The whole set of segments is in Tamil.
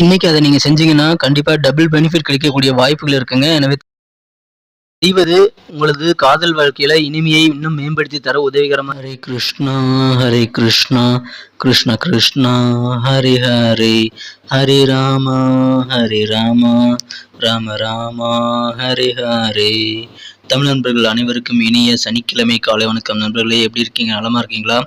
இன்னைக்கு அதை நீங்க செஞ்சீங்கன்னா கண்டிப்பா டபுள் பெனிஃபிட் கிடைக்கக்கூடிய வாய்ப்புகள் இருக்குங்க. எனவே செய்வது உங்களது காதல் வாழ்க்கையில இனிமையை இன்னும் மேம்படுத்தி தர உதவிகரமா ஹரே கிருஷ்ணா ஹரே கிருஷ்ணா கிருஷ்ண கிருஷ்ணா ஹரி ஹரி ஹரி ராமா ஹரி ராமா ராம ராமா ஹரி ஹரி. தமிழ் நண்பர்கள் அனைவருக்கும் இனிய சனிக்கிழமை காலை வணக்கம். நண்பர்களே எப்படி இருக்கீங்க? நலமா இருக்கீங்களா?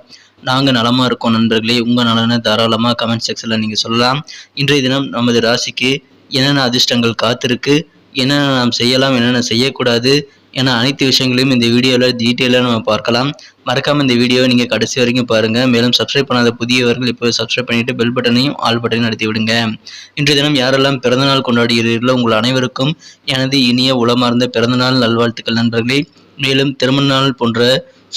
நாங்கள் நலமாக இருக்கோம் நண்பர்களே. உங்கள் நலனை தாராளமாக கமெண்ட் செக்ஷனில் நீங்கள் சொல்லலாம். இன்றைய தினம் நமது ராசிக்கு என்னென்ன அதிர்ஷ்டங்கள் காத்திருக்கு என்னென்ன நாம் செய்யலாம் என்னென்ன செய்யக்கூடாது என அனைத்து விஷயங்களையும் இந்த வீடியோவில் டீட்டெயிலாக நம்ம பார்க்கலாம். மறக்காமல் இந்த வீடியோவை நீங்கள் கடைசி வரைக்கும் பாருங்கள் மேலும் சப்ஸ்கிரைப் பண்ணாத புதியவர்கள் இப்போ சப்ஸ்கிரைப் பண்ணிவிட்டு பெல் பட்டனையும் ஆல் பட்டனையும் நடத்தி விடுங்க. இன்றைய தினம் யாரெல்லாம் பிறந்தநாள் கொண்டாடுகிறீர்களோ உங்கள் அனைவருக்கும் எனது இனிய உளமார்ந்த பிறந்தநாள் நல்வாழ்த்துக்கள் நண்பர்களே. மேலும் திருமண நாள் போன்ற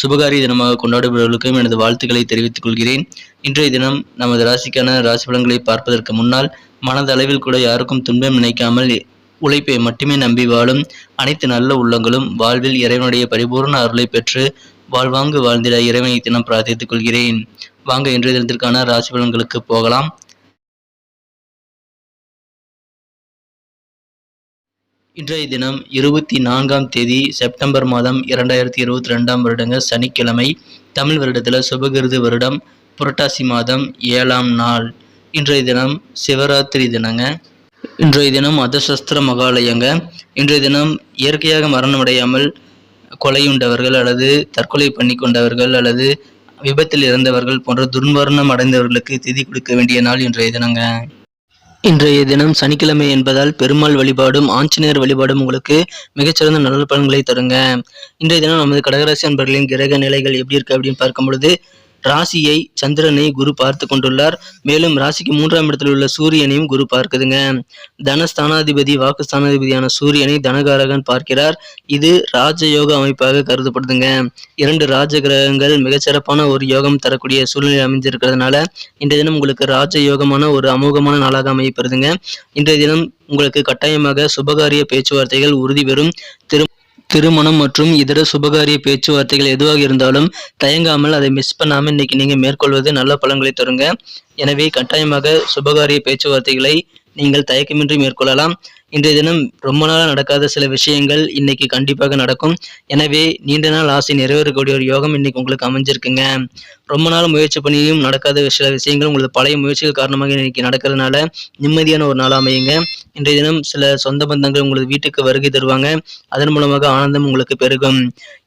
சுபகாரிய தினமாக கொண்டாடுபவர்களுக்கும் எனது வாழ்த்துக்களை தெரிவித்துக் கொள்கிறேன். இன்றைய தினம் நமது ராசிக்கான ராசி பலன்களை பார்ப்பதற்கு முன்னால் மனதளவில் கூட யாருக்கும் துன்பம் நினைக்காமல் உழைப்பை மட்டுமே நம்பி வாழும் அனைத்து நல்ல உள்ளங்களும் வாழ்வில் இறைவனுடைய பரிபூர்ண அருளை பெற்று வாழ்வாங்கு வாழ்ந்திட இறைவனை தினம் பிரார்த்தித்துக் கொள்கிறேன். வாங்க இன்றைய தினத்திற்கான ராசி பலன்களுக்கு போகலாம். இன்றைய தினம் இருபத்தி நான்காம் தேதி செப்டம்பர் மாதம் இரண்டாயிரத்தி இருபத்தி ரெண்டாம் வருடங்க சனிக்கிழமை தமிழ் வருடத்தில் சுபகிருது வருடம் புரட்டாசி மாதம் ஏழாம் நாள். இன்றைய தினம் சிவராத்திரி தினங்க. இன்றைய தினம் அதசஸ்திர மகாலயங்க. இன்றைய தினம் இயற்கையாக மரணமடையாமல் கொலையுண்டவர்கள் அல்லது தற்கொலை பண்ணி கொண்டவர்கள் அல்லது விபத்தில் இறந்தவர்கள் போன்ற துர்மரணம் அடைந்தவர்களுக்கு திதி கொடுக்க வேண்டிய நாள் இன்றைய தினங்க. இன்றைய தினம் சனிக்கிழமை என்பதால் பெருமாள் வழிபாடும் ஆஞ்சநேயர் வழிபாடும் உங்களுக்கு மிகச்சிறந்த நல்ல பலன்களை தருங்க. இன்றைய தினம் நமது கடகராசி அன்பர்களின் கிரக நிலைகள் எப்படி இருக்கு அப்படின்னு பார்க்கும் பொழுது ராசியை சந்திரனை குரு பார்த்து கொண்டுள்ளார். மேலும் ராசிக்கு மூன்றாம் இடத்தில் உள்ள சூரியனையும் குரு பார்க்குதுங்க. தனஸ்தானாதிபதி வாக்குஸ்தானாதிபதியான சூரியனை தனகாரகன் பார்க்கிறார். இது ராஜயோக அமைப்பாக கருதப்படுதுங்க. இரண்டு ராஜ கிரகங்கள் மிகச்சிறப்பான ஒரு யோகம் தரக்கூடிய சூழ்நிலை அமைஞ்சிருக்கிறதுனால இன்றைய தினம் உங்களுக்கு ராஜ யோகமான ஒரு அமோகமான நாளாக அமையப்படுதுங்க இன்றைய தினம் உங்களுக்கு கட்டாயமாக சுபகாரிய பேச்சுவார்த்தைகள் உறுதி பெறும். திரு திருமணம் மற்றும் இதர சுபகாரிய பேச்சுவார்த்தைகள் எதுவாக இருந்தாலும் தயங்காமல் அதை மிஸ் பண்ணாமல் இன்னைக்கு நீங்கள் மேற்கொள்வது நல்ல பலன்களை தருங்க. எனவே கட்டாயமாக சுபகாரிய பேச்சுவார்த்தைகளை நீங்கள் தயக்கமின்றி மேற்கொள்ளலாம். இன்றைய தினம் ரொம்ப நாளாக நடக்காத சில விஷயங்கள் இன்னைக்கு கண்டிப்பாக நடக்கும். எனவே நீண்ட நாள் ஆசை நிறைவேறக்கூடிய ஒரு யோகம் இன்னைக்கு உங்களுக்கு அமைஞ்சிருக்குங்க. ரொம்ப நாள் முயற்சி பண்ணியும் நடக்காத சில விஷயங்கள் உங்களது பழைய முயற்சிகள் காரணமாக இன்னைக்கு நடக்கிறதுனால நிம்மதியான ஒரு நாள் அமையுங்க. இன்றைய தினம் சில சொந்த பந்தங்கள் உங்களது வீட்டுக்கு வருகை தருவாங்க. அதன் மூலமாக ஆனந்தம் உங்களுக்கு பெருகும்.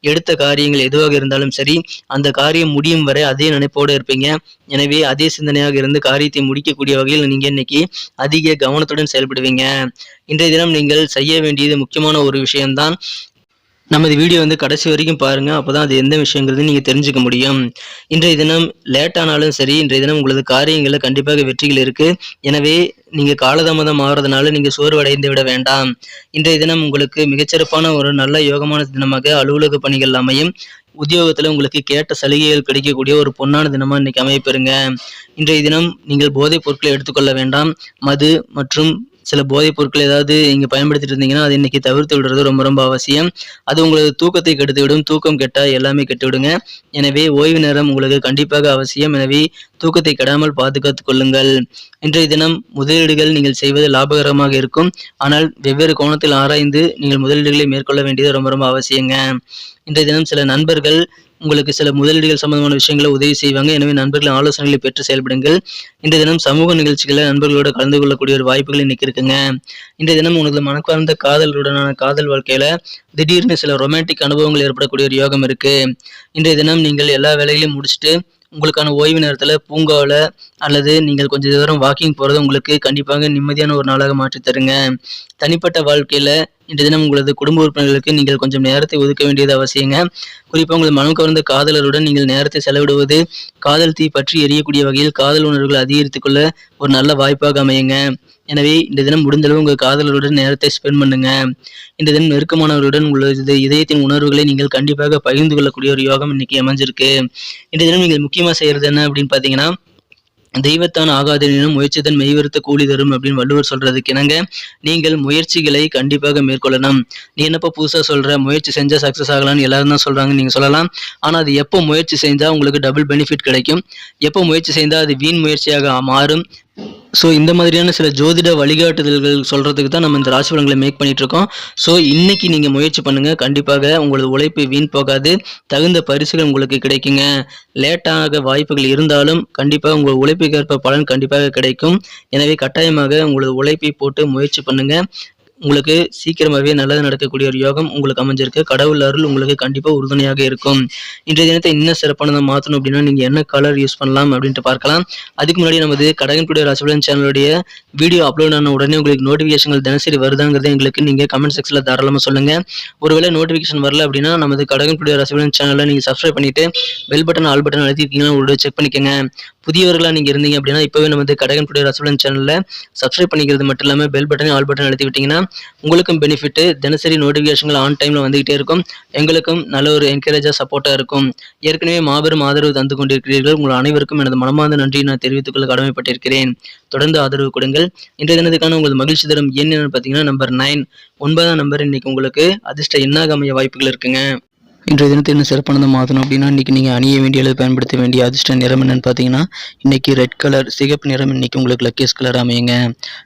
எடுத்த காரியங்கள் எதுவாக இருந்தாலும் சரி அந்த காரியம் முடியும் வரை அதே நினைப்போடு இருப்பீங்க. எனவே அதே சிந்தனையாக இருந்து காரியத்தை முடிக்கக்கூடிய வகையில் நீங்க இன்னைக்கு அதிக கவனத்துடன் செயல்படுவீங்க. இன்றைய தினம் நீங்கள் செய்ய வேண்டியது முக்கியமான ஒரு விஷயம்தான். நமது வீடியோ வந்து கடைசி வரைக்கும் பாருங்க. அப்போதான் அது எந்த விஷயங்கிறது நீங்க தெரிஞ்சுக்க முடியும். இன்றைய தினம் லேட் ஆனாலும் சரி இன்றைய தினம் உங்களது காரியங்களில் கண்டிப்பாக வெற்றிகள் இருக்கு. எனவே நீங்க காலதாமதம் ஆகிறதுனால நீங்க சோர்வடைந்து விட வேண்டாம். இன்றைய தினம் உங்களுக்கு மிகச்சிறப்பான ஒரு நல்ல யோகமான தினமாக அலுவலக பணிகள் அமையும். உத்தியோகத்துல உங்களுக்கு கேட்ட சலுகைகள் கிடைக்கக்கூடிய ஒரு பொன்னான தினமாக இன்னைக்கு அமைப்பெறுங்க இன்றைய தினம் நீங்கள் போதைப் பொருட்களை எடுத்துக்கொள்ள வேண்டாம். மது மற்றும் சில போதைப் பொருட்கள் ஏதாவது இங்க பயன்படுத்திட்டு இருந்தீங்கன்னா அது இன்னைக்கு தவிர்த்து விடுறது ரொம்ப ரொம்ப அவசியம். அது உங்களது தூக்கத்தை கெடுத்து விடும். தூக்கம் கெட்டா எல்லாமே கெட்டு விடுங்க. எனவே ஓய்வு நேரம் உங்களுக்கு கண்டிப்பாக அவசியம். எனவே தூக்கத்தை கெடாமல் பாதுகாத்துக் கொள்ளுங்கள். இன்றைய தினம் முதலீடுகள் நீங்கள் செய்வது லாபகரமாக இருக்கும். ஆனால் வெவ்வேறு கோணத்தில் ஆராய்ந்து நீங்கள் முதலீடுகளை மேற்கொள்ள வேண்டியது ரொம்ப ரொம்ப அவசியங்க. இன்றைய தினம் சில நண்பர்கள் உங்களுக்கு சில முதலீடுகள் சம்பந்தமான விஷயங்களை உதவி செய்வாங்க. எனவே நண்பர்கள் ஆலோசனைகளை பெற்று செயல்படுங்கள். இன்றைய தினம் சமூக நிகழ்ச்சிகளை நண்பர்களோட கலந்து கொள்ளக்கூடிய ஒரு வாய்ப்புகள் இன்னைக்கு இருக்குங்க. இன்றைய தினம் உங்களுக்கு மனக்கார்ந்த காதலுடனான காதல் வாழ்க்கையில திடீர்னு சில ரொமான்டிக் அனுபவங்கள் ஏற்படக்கூடிய ஒரு யோகம் இருக்கு. இன்றைய தினம் நீங்கள் எல்லா வேலைகளையும் முடிச்சுட்டு உங்களுக்கான ஓய்வு நேரத்தில் பூங்காவில் அல்லது நீங்கள் கொஞ்சம் தூரம் வாக்கிங் போகிறது உங்களுக்கு கண்டிப்பாக நிம்மதியான ஒரு நாளாக மாற்றி தருங்க. தனிப்பட்ட வாழ்க்கையில் இன்றைய தினம் உங்களது குடும்ப உறுப்பினர்களுக்கு நீங்கள் கொஞ்சம் நேரத்தை ஒதுக்க வேண்டியது அவசியங்க. குறிப்பாக உங்கள் மனம் கவர்ந்த காதலருடன் நீங்கள் நேரத்தை செலவிடுவது காதல் தீ பற்றி எரியக்கூடிய வகையில் காதல் உணர்வுகள் அதிகரித்துக்கொள்ள ஒரு நல்ல வாய்ப்பாக அமையுங்க. எனவே இந்த தினம் முடிந்தளவு உங்கள் காதலருடன் நேரத்தை ஸ்பெண்ட் பண்ணுங்க. இந்த தினம் நெருக்கமானவர்களுடன் உங்களது இதயத்தின் உணர்வுகளை நீங்கள் கண்டிப்பாக பகிர்ந்து கொள்ளக்கூடிய ஒரு யோகம் இன்னைக்கு அமைஞ்சிருக்கு. இந்த தினம் நீங்கள் முக்கியமாக செய்யறது என்ன அப்படின்னு பார்த்தீங்கன்னா தெய்வத்தான் ஆகாதெனினும் முயற்சிதான் மெய்வருத்த கூலி தரும் அப்படின்னு வள்ளுவர் சொல்றதுக்கு இணங்க நீங்கள் முயற்சிகளை கண்டிப்பாக மேற்கொள்ளணும். நீ என்னப்பா புதுசா சொல்ற? முயற்சி செஞ்சா சக்சஸ் ஆகலாம்னு எல்லாரும் தான் சொல்றாங்க நீங்க சொல்லலாம். ஆனா அது எப்போ முயற்சி செஞ்சா உங்களுக்கு டபுள் பெனிஃபிட் கிடைக்கும். எப்போ முயற்சி செய்தா அது வீண் முயற்சியாக மாறும். ஸோ இந்த மாதிரியான சில ஜோதிட வழிகாட்டுதல்கள் சொல்கிறதுக்கு தான் நம்ம இந்த ராசி பலன்களை மேக் பண்ணிகிட்ருக்கோம் இருக்கோம் ஸோ இன்றைக்கி நீங்கள் முயற்சி பண்ணுங்கள் கண்டிப்பாக உங்களது உழைப்பு வீண் போகாது. தகுந்த பரிசுகள் உங்களுக்கு கிடைக்குங்க. லேட்டாக வாய்ப்புகள் இருந்தாலும் கண்டிப்பாக உங்கள் உழைப்புக்கேற்ப பலன் கண்டிப்பாக கிடைக்கும். எனவே கட்டாயமாக உங்களது உழைப்பை போட்டு முயற்சி பண்ணுங்கள் உங்களுக்கு சீக்கிரமாகவே நல்லது நடக்கக்கூடிய ஒரு யோகம் உங்களுக்கு அமைஞ்சிருக்கு. கடவுள் அருள் உங்களுக்கு கண்டிப்பாக உறுதுணையாக இருக்கும். இன்றைய தினத்தை இன்னும் சிறப்பானதை மாற்றணும் அப்படின்னா நீங்கள் என்ன கலர் யூஸ் பண்ணலாம் அப்படின்ட்டு பார்க்கலாம். அதுக்கு முன்னாடி நமது கடகன் ராசிபலன் சேனலுடைய வீடியோ அப்லோட் ஆன உடனே உங்களுக்கு நோட்டிஃபிகேஷன்கள் தினசரி வருதாங்கிறத எங்களுக்கு நீங்கள் கமெண்ட் செக்ஷனில் தாராளமாக சொல்லுங்கள் ஒருவேளை நோட்டிஃபிகேஷன் வரல அப்படின்னா நமது கடகன் ராசிபலன் சேனலை நீங்கள் சப்ஸ்கிரைப் பண்ணிவிட்டு பெல் பட்டன் ஆல் பட்டன் அழுத்திருக்கீங்கன்னா உங்களோட செக் பண்ணிக்கோங்க. புதியவர்களாக நீங்கள் இருந்தீங்க அப்படின்னா இப்போவே நமது கடகன் டுடே சேனலில் சப்ஸ்கிரைப் பண்ணிக்கிறது மட்டும் இல்லாமல் பெல் பட்டனை ஆல் பட்டன் அழுத்தி விட்டிங்கன்னா உங்களுக்கும் பெனிஃபிட்டு தினசரி நோட்டிஃபிகேஷன்கள் ஆன் டைமில் வந்துகிட்டே இருக்கும். எங்களுக்கும் நல்ல ஒரு என்கரேஜாக சப்போர்ட்டாக இருக்கும். ஏற்கனவே மாபெரும் ஆதரவு தந்து கொண்டிருக்கிறீர்கள். உங்கள் அனைவருக்கும் எனது மனமார்ந்த நன்றியை நான் தெரிவித்துக் கொள்ள கடமைப்பட்டிருக்கிறேன். தொடர்ந்து ஆதரவு கொடுங்கள். இன்றைய தினத்துக்கான உங்களது மகிழ்ச்சி தரும் எண் என்னன்னு பார்த்தீங்கன்னா நம்பர் நைன் ஒன்பதாம் நம்பர் இன்னைக்கு உங்களுக்கு அதிர்ஷ்ட எண்ணாக அமைய வாய்ப்புகள் இருக்குங்க. இன்றைய தினத்தை என்ன சிறப்பானது மாற்றணும் அப்படின்னா இன்றைக்கி நீங்கள் அணிய வேண்டிய அல்லது பயன்படுத்த வேண்டிய அதிர்ஷ்ட நிறம் என்னன்னு பார்த்தீங்கன்னா இன்றைக்கி ரெட் கலர் சிகப்பு நிறம் இன்றைக்கி உங்களுக்கு லக்கேஸ் கலர் அமையுங்க.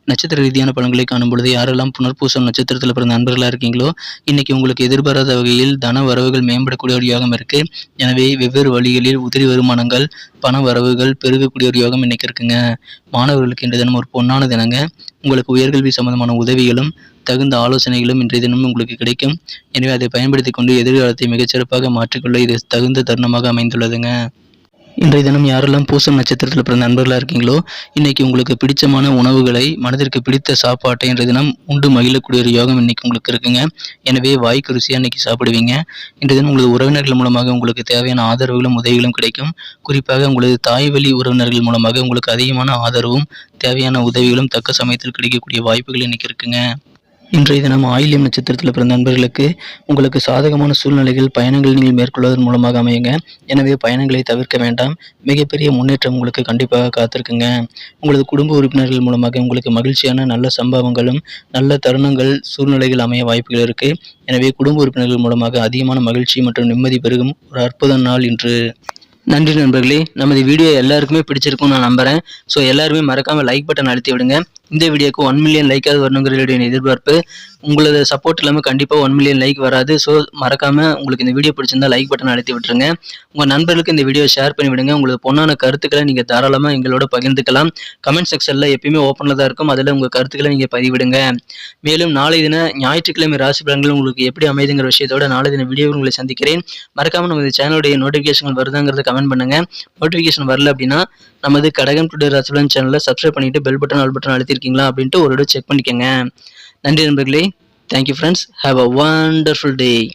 நட்சத்திர ரீதியான பலன்களை காணும் பொழுது யாரெல்லாம் புனர்பூசம் நட்சத்திரத்தில் பிறந்த நண்பர்களாக இருக்கீங்களோ இன்றைக்கி உங்களுக்கு எதிர்பாராத வகையில் தன வரவுகள் மேம்படக்கூடிய ஒரு யோகம் இருக்குது எனவே வெவ்வேறு வழிகளில் உதிரி வருமானங்கள் பண வரவுகள் பெருகக்கூடிய ஒரு யோகம் இன்றைக்கி இருக்குங்க. மாணவர்களுக்கு இன்றைய தினம் ஒரு பொன்னான தினங்க. உங்களுக்கு உயர்கல்வி சம்பந்தமான உதவிகளும் தகுந்த ஆலோசனைகளும் இன்றைய தினமும் உங்களுக்கு கிடைக்கும். எனவே அதை பயன்படுத்தி கொண்டு எதிர்காலத்தை மிகச்சிறப்பாக மாற்றிக்கொள்ள இது தகுந்த தருணமாக அமைந்துள்ளதுங்க. இன்றைய தினம் யாரெல்லாம் பூசம் நட்சத்திரத்தில் பிறந்த நண்பர்களாக இருக்கீங்களோ இன்னைக்கு உங்களுக்கு பிடிச்சமான உணவுகளை மனதிற்கு பிடித்த சாப்பாட்டை இன்றைய தினம் உண்டு மகிழக்கூடிய ஒரு யோகம் இன்னைக்கு உங்களுக்கு இருக்குங்க. எனவே வாய்க்கு ருசியாக இன்னைக்கு சாப்பிடுவீங்க. இன்றைய தினம் உங்களது உறவினர்கள் மூலமாக உங்களுக்கு தேவையான ஆதரவுகளும் உதவிகளும் கிடைக்கும். குறிப்பாக உங்களது தாய் வழி உறவினர்கள் மூலமாக உங்களுக்கு அதிகமான ஆதரவும் தேவையான உதவிகளும் தக்க சமயத்தில் கிடைக்கக்கூடிய வாய்ப்புகள் இன்னைக்கு இருக்குங்க. இன்றைய தினம் ஆயில்யம் நட்சத்திரத்தில் பிறந்த நண்பர்களுக்கு உங்களுக்கு சாதகமான சூழ்நிலைகள் பயணங்கள் நீங்கள் மேற்கொள்வதன் மூலமாக அமையுங்க. எனவே பயணங்களை தவிர்க்க வேண்டாம். மிகப்பெரிய முன்னேற்றம் உங்களுக்கு கண்டிப்பாக காத்திருக்குங்க. உங்களது குடும்ப உறுப்பினர்கள் மூலமாக உங்களுக்கு மகிழ்ச்சியான நல்ல சம்பவங்களும் நல்ல தருணங்கள் சூழ்நிலைகள் அமைய வாய்ப்புகள் இருக்குது எனவே குடும்ப உறுப்பினர்கள் மூலமாக அதிகமான மகிழ்ச்சி மற்றும் நிம்மதி பெருகும் ஒரு அற்புத நாள் இன்று. நன்றி நண்பர்களே. நமது வீடியோ எல்லாருக்குமே பிடிச்சிருக்கும்னு நான் நம்புகிறேன் ஸோ எல்லாருமே மறக்காமல் லைக் பட்டன் அழுத்தி விடுங்க. இந்த வீடியோக்கு ஒன் மில்லியன் லைக்காவது வரணுங்கிறதுடைய எதிர்பார்ப்பு. உங்களது சப்போர்ட் இல்லாமல் கண்டிப்பாக ஒன் மில்லியன் லைக் வராது. ஸோ மறக்காம உங்களுக்கு இந்த வீடியோ பிடிச்சிருந்தா லைக் பட்டன் அழுத்தி விட்டுருங்க. உங்கள் நண்பர்களுக்கு இந்த வீடியோ ஷேர் பண்ணி விடுங்க. உங்களுக்கு பொண்ணான கருத்துக்களை நீங்கள் தாராளமாக எங்களோட பகிர்ந்துக்கலாம். கமெண்ட் செக்ஷனில் எப்பயுமே ஓப்பனில் தான் இருக்கும். அதில் உங்கள் கருத்துக்களை நீங்கள் பதிவிடுங்க. மேலும் நாளை தின ஞாயிற்றுக்கிழமை ராசி பலன்கள் உங்களுக்கு எப்படி அமைதுங்கிற விஷயத்தோட நாளை தின வீடியோ உங்களை சந்திக்கிறேன். மறக்காமல் நம்ம சேனலுடைய நோட்டிஃபிகேஷன் வருதாங்கிறத கமெண்ட் பண்ணுங்க. நோட்டிஃபிகேஷன் வரல அப்படின்னா நமது கடகம் டுடே ராசிபலன் சேனலில் சப்ஸ்கிரைப் பண்ணிவிட்டு பெல் பட்டன் ஆல் பட்டன் இருக்கீங்களா அப்படின்ட்டு ஒரு செக் பண்ணிக்கோங்க. நன்றி நண்பர்களே. Thank you friends have a wonderful day